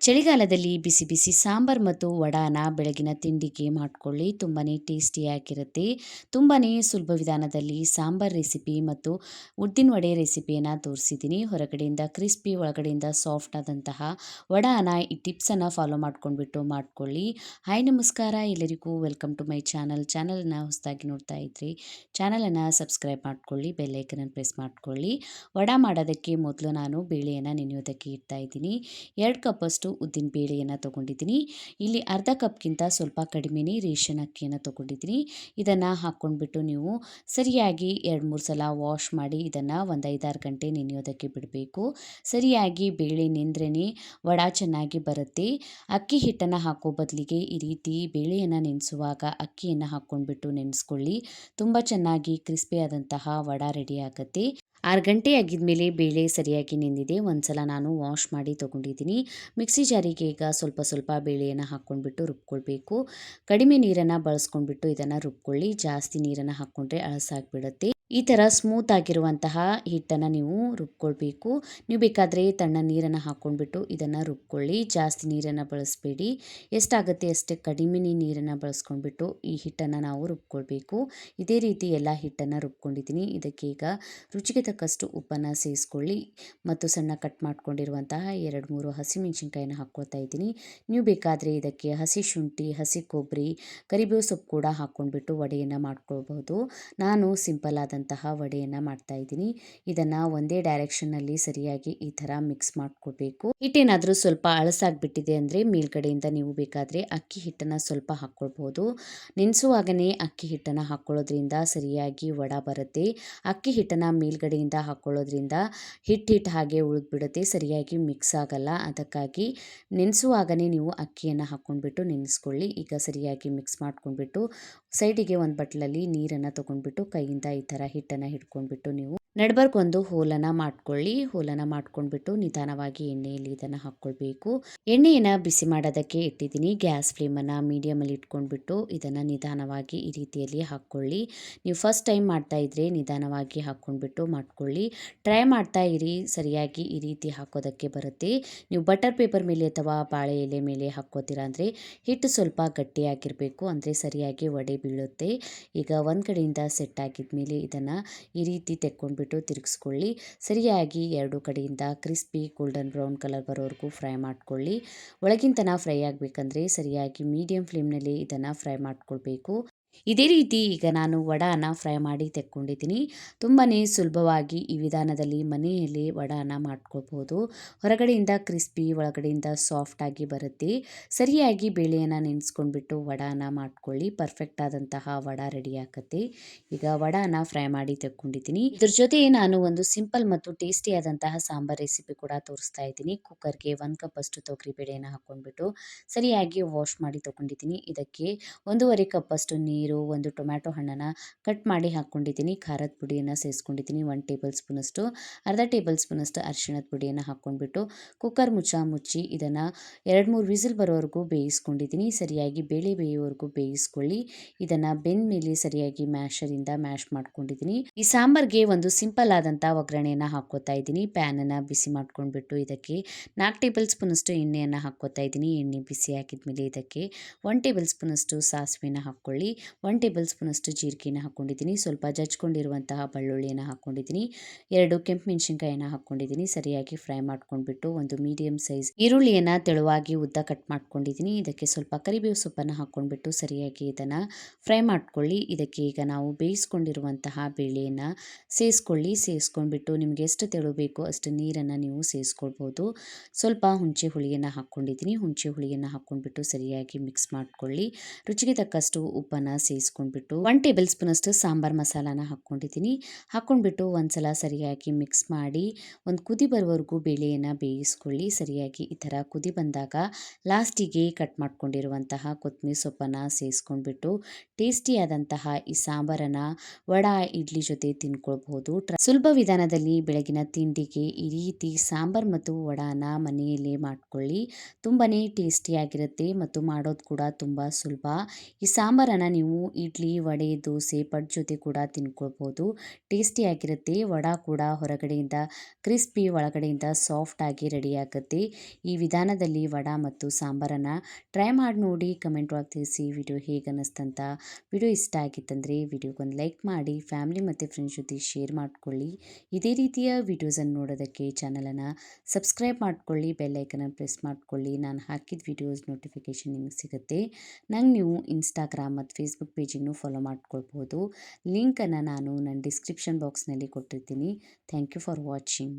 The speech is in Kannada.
ಚಳಿಗಾಲದಲ್ಲಿ ಬಿಸಿ ಬಿಸಿ ಸಾಂಬಾರ್ ಮತ್ತು ವಡಾನ ಬೆಳಗಿನ ತಿಂಡಿಗೆ ಮಾಡಿಕೊಳ್ಳಿ. ತುಂಬಾ ಟೇಸ್ಟಿಯಾಗಿರುತ್ತೆ. ತುಂಬಾ ಸುಲಭ ವಿಧಾನದಲ್ಲಿ ಸಾಂಬಾರ್ ರೆಸಿಪಿ ಮತ್ತು ಉದ್ದಿನ ವಡೆ ರೆಸಿಪಿಯನ್ನು ತೋರಿಸಿದ್ದೀನಿ. ಹೊರಗಡೆಯಿಂದ ಕ್ರಿಸ್ಪಿ, ಒಳಗಡೆಯಿಂದ ಸಾಫ್ಟ್ ಆದಂತಹ ವಡಾನ ಈ ಟಿಪ್ಸನ್ನು ಫಾಲೋ ಮಾಡ್ಕೊಂಡ್ಬಿಟ್ಟು ಮಾಡಿಕೊಳ್ಳಿ. ಹಾಯ್, ನಮಸ್ಕಾರ. ಎಲ್ಲರಿಗೂ ವೆಲ್ಕಮ್ ಟು ಮೈ ಚಾನಲ್. ಚಾನಲನ್ನು ಹೊಸದಾಗಿ ನೋಡ್ತಾ ಇದ್ರಿ ಚಾನಲನ್ನು ಸಬ್ಸ್ಕ್ರೈಬ್ ಮಾಡ್ಕೊಳ್ಳಿ ಬೆಲ್ಲೈಕನನ್ನು ಪ್ರೆಸ್ ಮಾಡ್ಕೊಳ್ಳಿ. ವಡಾ ಮಾಡೋದಕ್ಕೆ ಮೊದಲು ನಾನು ಬೇಳೆಯನ್ನು ನೆನೆಯೋದಕ್ಕೆ ಇಡ್ತಾ ಇದ್ದೀನಿ. ಎರಡು ಕಪ್ಪಷ್ಟು ಉದ್ದಿನ ಬೇಳೆಯನ್ನು ತೊಗೊಂಡಿದ್ದೀನಿ. ಇಲ್ಲಿ ಅರ್ಧ ಕಪ್ಗಿಂತ ಸ್ವಲ್ಪ ಕಡಿಮೆನೇ ರೇಷನ್ ಅಕ್ಕಿಯನ್ನು ತೊಗೊಂಡಿದ್ದೀನಿ. ಇದನ್ನು ಹಾಕ್ಕೊಂಡ್ಬಿಟ್ಟು ನೀವು ಸರಿಯಾಗಿ ಎರಡು ಮೂರು ಸಲ ವಾಶ್ ಮಾಡಿ ಇದನ್ನು ಒಂದು ಐದಾರು ಗಂಟೆ ನೆನೆಯೋದಕ್ಕೆ ಬಿಡಬೇಕು. ಸರಿಯಾಗಿ ಬೇಳೆ ನೆಂದ್ರೇ ವಡ ಚೆನ್ನಾಗಿ ಬರುತ್ತೆ. ಅಕ್ಕಿ ಹಿಟ್ಟನ್ನು ಹಾಕೋ ಬದಲಿಗೆ ಈ ರೀತಿ ಬೇಳೆಯನ್ನು ನೆನೆಸುವಾಗ ಅಕ್ಕಿಯನ್ನು ಹಾಕ್ಕೊಂಡ್ಬಿಟ್ಟು ನೆನೆಸ್ಕೊಳ್ಳಿ. ತುಂಬ ಚೆನ್ನಾಗಿ ಕ್ರಿಸ್ಪಿ ಆದಂತಹ ವಡ ರೆಡಿ ಆಗುತ್ತೆ. ಆರು ಗಂಟೆ ಆಗಿದ್ಮೇಲೆ ಬೇಳೆ ಸರಿಯಾಗಿ ನೆಂದಿದೆ. ಒಂದ್ಸಲ ನಾನು ವಾಶ್ ಮಾಡಿ ತೊಗೊಂಡಿದ್ದೀನಿ. ಮಿಕ್ಸಿ ಜಾರಿಗೆ ಈಗ ಸ್ವಲ್ಪ ಸ್ವಲ್ಪ ಬೇಳೆಯನ್ನು ಹಾಕ್ಕೊಂಡ್ಬಿಟ್ಟು ರುಬ್ಕೊಳ್ಬೇಕು. ಕಡಿಮೆ ನೀರನ್ನು ಬಳಸ್ಕೊಂಡ್ಬಿಟ್ಟು ಇದನ್ನು ರುಬ್ಕೊಳ್ಳಿ. ಜಾಸ್ತಿ ನೀರನ್ನು ಹಾಕ್ಕೊಂಡ್ರೆ ಅಳಸಾಗಿಬಿಡುತ್ತೆ. ಈ ಥರ ಸ್ಮೂತ್ ಆಗಿರುವಂತಹ ಹಿಟ್ಟನ್ನು ನೀವು ರುಬ್ಕೊಳ್ಬೇಕು. ನೀವು ಬೇಕಾದರೆ ತಣ್ಣ ನೀರನ್ನು ಹಾಕ್ಕೊಂಡ್ಬಿಟ್ಟು ಇದನ್ನು ರುಬ್ಕೊಳ್ಳಿ. ಜಾಸ್ತಿ ನೀರನ್ನು ಬಳಸಬೇಡಿ. ಎಷ್ಟಾಗುತ್ತೆ ಅಷ್ಟೇ ಕಡಿಮೆ ನೀರನ್ನು ಬಳಸ್ಕೊಂಡ್ಬಿಟ್ಟು ಈ ಹಿಟ್ಟನ್ನು ನಾವು ರುಬ್ಕೊಳ್ಬೇಕು. ಇದೇ ರೀತಿ ಎಲ್ಲ ಹಿಟ್ಟನ್ನು ರುಬ್ಕೊಂಡಿದ್ದೀನಿ. ಇದಕ್ಕೆ ಈಗ ರುಚಿಗೆ ತಕ್ಕಷ್ಟು ಉಪ್ಪನ್ನು ಸೇರಿಸ್ಕೊಳ್ಳಿ ಮತ್ತು ಸಣ್ಣ ಕಟ್ ಮಾಡ್ಕೊಂಡಿರುವಂತಹ ಎರಡು ಮೂರು ಹಸಿಮೆಣಸಿನ್ಕಾಯಿನ ಹಾಕ್ಕೊಳ್ತಾ ಇದ್ದೀನಿ. ನೀವು ಬೇಕಾದರೆ ಇದಕ್ಕೆ ಹಸಿ ಶುಂಠಿ, ಹಸಿ ಕೊಬ್ಬರಿ, ಕರಿಬೇವು ಸೊಪ್ಪು ಕೂಡ ಹಾಕ್ಕೊಂಡ್ಬಿಟ್ಟು ವಡೆಯನ್ನು ಮಾಡ್ಕೊಳ್ಬಹುದು. ನಾನು ಸಿಂಪಲ್ ಆದ ಆದಂತಹ ವಡೆಯನ್ನು ಮಾಡ್ತಾ ಇದ್ದೀನಿ. ಇದನ್ನು ಒಂದೇ ಡೈರೆಕ್ಷನ್ನಲ್ಲಿ ಸರಿಯಾಗಿ ಈ ಥರ ಮಿಕ್ಸ್ ಮಾಡ್ಕೊಳ್ಬೇಕು ಹಿಟ್ಟೇನಾದರೂ ಸ್ವಲ್ಪ ಅಳಸಾಗ್ಬಿಟ್ಟಿದೆ ಅಂದರೆ ಮೇಲ್ಗಡೆಯಿಂದ ನೀವು ಬೇಕಾದರೆ ಅಕ್ಕಿ ಹಿಟ್ಟನ್ನು ಸ್ವಲ್ಪ ಹಾಕ್ಕೊಳ್ಬೋದು. ನೆನೆಸುವಾಗನೇ ಅಕ್ಕಿ ಹಿಟ್ಟನ್ನು ಹಾಕ್ಕೊಳ್ಳೋದ್ರಿಂದ ಸರಿಯಾಗಿ ವಡ ಬರುತ್ತೆ. ಅಕ್ಕಿ ಹಿಟ್ಟನ್ನು ಮೇಲ್ಗಡೆಯಿಂದ ಹಾಕ್ಕೊಳ್ಳೋದ್ರಿಂದ ಹಿಟ್ಟು ಹಿಟ್ಟು ಹಾಗೆ ಉಳಿದ್ಬಿಡುತ್ತೆ, ಸರಿಯಾಗಿ ಮಿಕ್ಸ್ ಆಗಲ್ಲ. ಅದಕ್ಕಾಗಿ ನೆನೆಸುವಾಗನೇ ನೀವು ಅಕ್ಕಿಯನ್ನು ಹಾಕ್ಕೊಂಡ್ಬಿಟ್ಟು ನೆನೆಸ್ಕೊಳ್ಳಿ. ಈಗ ಸರಿಯಾಗಿ ಮಿಕ್ಸ್ ಮಾಡ್ಕೊಂಡ್ಬಿಟ್ಟು, ಸೈಡಿಗೆ ಒಂದು ಬಟ್ಲಲ್ಲಿ ನೀರನ್ನು ತೊಗೊಂಡ್ಬಿಟ್ಟು ಕೈಯಿಂದ ಈ ಥರ ಹಿಟ್ಟನ್ನು ಹಿಡ್ಕೊಂಡ್ಬಿಟ್ಟು ನೀವು ನಡ್ಬರ್ಗೊಂದು ಹೋಲನ ಮಾಡ್ಕೊಳ್ಳಿ, ಹೋಲನ ಮಾಡ್ಕೊಂಡ್ಬಿಟ್ಟು ನಿಧಾನವಾಗಿ ಎಣ್ಣೆಯಲ್ಲಿ ಇದನ್ನು ಹಾಕ್ಕೊಳ್ಬೇಕು. ಎಣ್ಣೆಯನ್ನು ಬಿಸಿ ಮಾಡೋದಕ್ಕೆ ಇಟ್ಟಿದ್ದೀನಿ. ಗ್ಯಾಸ್ ಫ್ಲೇಮನ್ನು ಮೀಡಿಯಮಲ್ಲಿ ಇಟ್ಕೊಂಡ್ಬಿಟ್ಟು ಇದನ್ನು ನಿಧಾನವಾಗಿ ಈ ರೀತಿಯಲ್ಲಿ ಹಾಕ್ಕೊಳ್ಳಿ. ನೀವು ಫಸ್ಟ್ ಟೈಮ್ ಮಾಡ್ತಾ ಇದ್ರೆ ನಿಧಾನವಾಗಿ ಹಾಕ್ಕೊಂಡ್ಬಿಟ್ಟು ಮಾಡ್ಕೊಳ್ಳಿ. ಟ್ರೈ ಮಾಡ್ತಾ ಇರಿ. ಸರಿಯಾಗಿ ಈ ರೀತಿ ಹಾಕೋದಕ್ಕೆ ಬರುತ್ತೆ. ನೀವು ಬಟರ್ ಪೇಪರ್ ಮೇಲೆ ಅಥವಾ ಬಾಳೆ ಎಲೆ ಮೇಲೆ ಹಾಕೋತೀರಾ ಅಂದರೆ ಹಿಟ್ಟು ಸ್ವಲ್ಪ ಗಟ್ಟಿಯಾಗಿರಬೇಕು. ಅಂದರೆ ಸರಿಯಾಗಿ ವಡೆ ಬೀಳುತ್ತೆ. ಈಗ ಒಂದು ಕಡೆಯಿಂದ ಸೆಟ್ ಆಗಿದ್ಮೇಲೆ ಇದನ್ನು ಈ ರೀತಿ ತೆಕ್ಕೊಂಡ್ಬಿಟ್ಟು ತಿರುಗಿಸ್ಕೊಳ್ಳಿ. ಸರಿಯಾಗಿ ಎರಡು ಕಡೆಯಿಂದ ಕ್ರಿಸ್ಪಿ ಗೋಲ್ಡನ್ ಬ್ರೌನ್ ಕಲರ್ ಬರೋವರೆಗೂ ಫ್ರೈ ಮಾಡ್ಕೊಳ್ಳಿ. ತನಕ ಫ್ರೈ ಆಗಬೇಕಂದ್ರೆ ಸರಿಯಾಗಿ ಮೀಡಿಯಂ ಫ್ಲೇಮ್ನಲ್ಲಿ ಇದನ್ನು ಫ್ರೈ ಮಾಡ್ಕೊಳ್ಬೇಕು. ಇದೇ ರೀತಿ ಈಗ ನಾನು ವಡಾನ ಫ್ರೈ ಮಾಡಿ ತೆಕ್ಕೊಂಡಿದ್ದೀನಿ. ತುಂಬಾ ಸುಲಭವಾಗಿ ಈ ವಿಧಾನದಲ್ಲಿ ಮನೆಯಲ್ಲಿ ವಡಾನ ಮಾಡ್ಕೊಳ್ಬೋದು. ಹೊರಗಡೆಯಿಂದ ಕ್ರಿಸ್ಪಿ, ಒಳಗಡೆಯಿಂದ ಸಾಫ್ಟಾಗಿ ಬರುತ್ತೆ. ಸರಿಯಾಗಿ ಬೇಳೆಯನ್ನು ನೆನೆಸ್ಕೊಂಡ್ಬಿಟ್ಟು ವಡಾನ ಮಾಡ್ಕೊಳ್ಳಿ. ಪರ್ಫೆಕ್ಟ್ ಆದಂತಹ ವಡ ರೆಡಿ ಆಗುತ್ತೆ. ಈಗ ವಡಾನ ಫ್ರೈ ಮಾಡಿ ತೆಕ್ಕೊಂಡಿದ್ದೀನಿ. ಇದ್ರ ಜೊತೆ ನಾನು ಒಂದು ಸಿಂಪಲ್ ಮತ್ತು ಟೇಸ್ಟಿ ಆದಂತಹ ಸಾಂಬಾರ್ ರೆಸಿಪಿ ಕೂಡ ತೋರಿಸ್ತಾ ಇದ್ದೀನಿ. ಕುಕ್ಕರ್ಗೆ ಒಂದು ಕಪ್ ಅಷ್ಟು ತೊಗರಿ ಬೇಳೆಯನ್ನು ಹಾಕ್ಕೊಂಡ್ಬಿಟ್ಟು ಸರಿಯಾಗಿ ವಾಶ್ ಮಾಡಿ ತೊಗೊಂಡಿದ್ದೀನಿ ಇದಕ್ಕೆ ಒಂದೂವರೆ ಕಪ್ ಅಷ್ಟು ನೀರು, ಒಂದು ಟೊಮ್ಯಾಟೊ ಹಣ್ಣನ್ನು ಕಟ್ ಮಾಡಿ ಹಾಕ್ಕೊಂಡಿದ್ದೀನಿ. ಖಾರದ ಪುಡಿಯನ್ನು ಸೇರಿಸ್ಕೊಂಡಿದ್ದೀನಿ. ಒನ್ ಟೇಬಲ್ ಸ್ಪೂನಷ್ಟು, ಅರ್ಧ ಟೇಬಲ್ ಸ್ಪೂನಷ್ಟು ಅರಿಶಿಣದ ಪುಡಿಯನ್ನು ಹಾಕ್ಕೊಂಡ್ಬಿಟ್ಟು ಕುಕ್ಕರ್ ಮುಚ್ಚ ಮುಚ್ಚಿ ಇದನ್ನು ಎರಡು ಮೂರು ವಿಸಿಲ್ ಬರೋವರೆಗೂ ಬೇಯಿಸ್ಕೊಂಡಿದ್ದೀನಿ. ಸರಿಯಾಗಿ ಬೇಳೆ ಬೇಯೋವರೆಗೂ ಬೇಯಿಸ್ಕೊಳ್ಳಿ. ಇದನ್ನು ಬೆಂದ ಮೇಲೆ ಸರಿಯಾಗಿ ಮ್ಯಾಶರಿಂದ ಮ್ಯಾಶ್ ಮಾಡ್ಕೊಂಡಿದ್ದೀನಿ. ಈ ಸಾಂಬಾರ್ಗೆ ಒಂದು ಸಿಂಪಲ್ ಆದಂಥ ಒಗ್ಗರಣೆಯನ್ನು ಹಾಕ್ಕೋತಾ ಇದ್ದೀನಿ. ಪ್ಯಾನನ್ನು ಬಿಸಿ ಮಾಡ್ಕೊಂಡ್ಬಿಟ್ಟು ಇದಕ್ಕೆ ನಾಲ್ಕು ಟೇಬಲ್ ಸ್ಪೂನಷ್ಟು ಎಣ್ಣೆಯನ್ನು ಹಾಕ್ಕೋತಾ ಇದ್ದೀನಿ. ಎಣ್ಣೆ ಬಿಸಿ ಹಾಕಿದ್ಮೇಲೆ ಇದಕ್ಕೆ ಒನ್ ಟೇಬಲ್ ಸ್ಪೂನಷ್ಟು ಸಾಸಿವೆನ ಹಾಕ್ಕೊಳ್ಳಿ. ಒನ್ ಟೇಬಲ್ ಸ್ಪೂನಷ್ಟು ಜೀರಿಗೆನ ಹಾಕ್ಕೊಂಡಿದ್ದೀನಿ ಸ್ವಲ್ಪ ಜಜ್ಕೊಂಡಿರುವಂತಹ ಬೆಳ್ಳುಳ್ಳಿಯನ್ನು ಹಾಕ್ಕೊಂಡಿದ್ದೀನಿ ಎರಡು ಕೆಂಪು ಮೆಣಸಿನ್ಕಾಯಿನ ಹಾಕ್ಕೊಂಡಿದ್ದೀನಿ ಸರಿಯಾಗಿ ಫ್ರೈ ಮಾಡ್ಕೊಂಡ್ಬಿಟ್ಟು ಒಂದು ಮೀಡಿಯಂ ಸೈಜ್ ಈರುಳ್ಳಿಯನ್ನು ತೆಳುವಾಗಿ ಉದ್ದ ಕಟ್ ಮಾಡ್ಕೊಂಡಿದ್ದೀನಿ. ಇದಕ್ಕೆ ಸ್ವಲ್ಪ ಕರಿಬೇವು ಸೊಪ್ಪನ್ನು ಹಾಕ್ಕೊಂಡ್ಬಿಟ್ಟು ಸರಿಯಾಗಿ ಇದನ್ನು ಫ್ರೈ ಮಾಡ್ಕೊಳ್ಳಿ. ಇದಕ್ಕೆ ಈಗ ನಾವು ಬೇಯಿಸ್ಕೊಂಡಿರುವಂತಹ ಬೇಳೆಯನ್ನು ಸೇರಿಸ್ಕೊಳ್ಳಿ ಸೇರಿಸ್ಕೊಂಡ್ಬಿಟ್ಟು ನಿಮಗೆ ಎಷ್ಟು ತೆಳು ಬೇಕೋ ಅಷ್ಟು ನೀರನ್ನು ನೀವು ಸೇರಿಸ್ಕೊಳ್ಬೋದು ಸ್ವಲ್ಪ ಹುಣಸೆ ಹುಳಿಯನ್ನು ಹಾಕ್ಕೊಂಡಿದ್ದೀನಿ ಹುಣಸೆ ಹುಳಿಯನ್ನು ಹಾಕ್ಕೊಂಡ್ಬಿಟ್ಟು ಸರಿಯಾಗಿ ಮಿಕ್ಸ್ ಮಾಡ್ಕೊಳ್ಳಿ. ರುಚಿಗೆ ತಕ್ಕಷ್ಟು ಉಪ್ಪನ್ನು ಸೇರಿಸ್ಕೊಂಡ್ಬಿಟ್ಟು ಒನ್ ಟೇಬಲ್ ಸ್ಪೂನಷ್ಟು ಸಾಂಬಾರು ಮಸಾಲಾನ ಹಾಕ್ಕೊಂಡಿದ್ದೀನಿ. ಹಾಕ್ಕೊಂಡ್ಬಿಟ್ಟು ಒಂದ್ಸಲ ಸರಿಯಾಗಿ ಮಿಕ್ಸ್ ಮಾಡಿ ಒಂದು ಕುದಿ ಬರುವವರೆಗೂ ಬೇಳೆಯನ್ನು ಬೇಯಿಸ್ಕೊಳ್ಳಿ. ಸರಿಯಾಗಿ ಈ ಥರ ಕುದಿ ಬಂದಾಗ ಲಾಸ್ಟಿಗೆ ಕಟ್ ಮಾಡ್ಕೊಂಡಿರುವಂತಹ ಕೊತ್ತಂಬರಿ ಸೊಪ್ಪನ್ನು ಸೇರಿಸ್ಕೊಂಡ್ಬಿಟ್ಟು ಟೇಸ್ಟಿಯಾದಂತಹ ಈ ಸಾಂಬಾರನ್ನ ವಡ, ಇಡ್ಲಿ ಜೊತೆ ತಿನ್ಕೊಳ್ಬಹುದು. ಸುಲಭ ವಿಧಾನದಲ್ಲಿ ಬೆಳಗಿನ ತಿಂಡಿಗೆ ಈ ರೀತಿ ಸಾಂಬಾರ್ ಮತ್ತು ವಡಾನ ಮನೆಯಲ್ಲೇ ಮಾಡ್ಕೊಳ್ಳಿ. ತುಂಬಾ ಟೇಸ್ಟಿಯಾಗಿರುತ್ತೆ ಮತ್ತು ಮಾಡೋದು ಕೂಡ ತುಂಬ ಸುಲಭ. ಈ ಸಾಂಬಾರನ್ನು ನೀವು ನೀವು ಇಡ್ಲಿ, ವಡೆ, ದೋಸೆ, ಪಡ್ ಜೊತೆ ಕೂಡ ತಿನ್ಕೊಳ್ಬೋದು. ಟೇಸ್ಟಿಯಾಗಿರುತ್ತೆ ವಡ ಕೂಡ ಹೊರಗಡೆಯಿಂದ, ಕ್ರಿಸ್ಪಿ ಒಳಗಡೆಯಿಂದ ಸಾಫ್ಟಾಗಿ ರೆಡಿ ಆಗುತ್ತೆ. ಈ ವಿಧಾನದಲ್ಲಿ ವಡ ಮತ್ತು ಸಾಂಬಾರನ್ನು ಟ್ರೈ ಮಾಡಿ ನೋಡಿ, ಕಮೆಂಟ್ ಒಳಗೆ ತಿಳಿಸಿ ವಿಡಿಯೋ ಹೇಗೆ ಅನ್ನಿಸ್ತಂತ ವಿಡಿಯೋ ಇಷ್ಟ ಆಗಿತ್ತಂದರೆ ವಿಡಿಯೋಗೊಂದು ಲೈಕ್ ಮಾಡಿ, ಫ್ಯಾಮಿಲಿ ಮತ್ತು ಫ್ರೆಂಡ್ಸ್ ಜೊತೆ ಶೇರ್ ಮಾಡಿಕೊಳ್ಳಿ. ಇದೇ ರೀತಿಯ ವಿಡಿಯೋಸನ್ನು ನೋಡೋದಕ್ಕೆ ಚಾನಲನ್ನು ಸಬ್ಸ್ಕ್ರೈಬ್ ಮಾಡಿಕೊಳ್ಳಿ ಬೆಲ್ಲೈಕನ್ನು ಪ್ರೆಸ್ ಮಾಡಿಕೊಳ್ಳಿ. ನಾನು ಹಾಕಿದ ವಿಡಿಯೋಸ್ ನೋಟಿಫಿಕೇಶನ್ ನಿಮಗೆ ಸಿಗುತ್ತೆ. ನಂಗೆ ನೀವು ಇನ್ಸ್ಟಾಗ್ರಾಮ್ ಮತ್ತು ಫೇಸ್ಬುಕ್ ಪೇಜಿಗೂ ಫಾಲೋ ಮಾಡ್ಕೊಳ್ಬೋದು ಲಿಂಕನ್ನು ನಾನು ನನ್ನ ಡಿಸ್ಕ್ರಿಪ್ಷನ್ ಬಾಕ್ಸ್ನಲ್ಲಿ ಕೊಟ್ಟಿರ್ತೀನಿ. Thank you for watching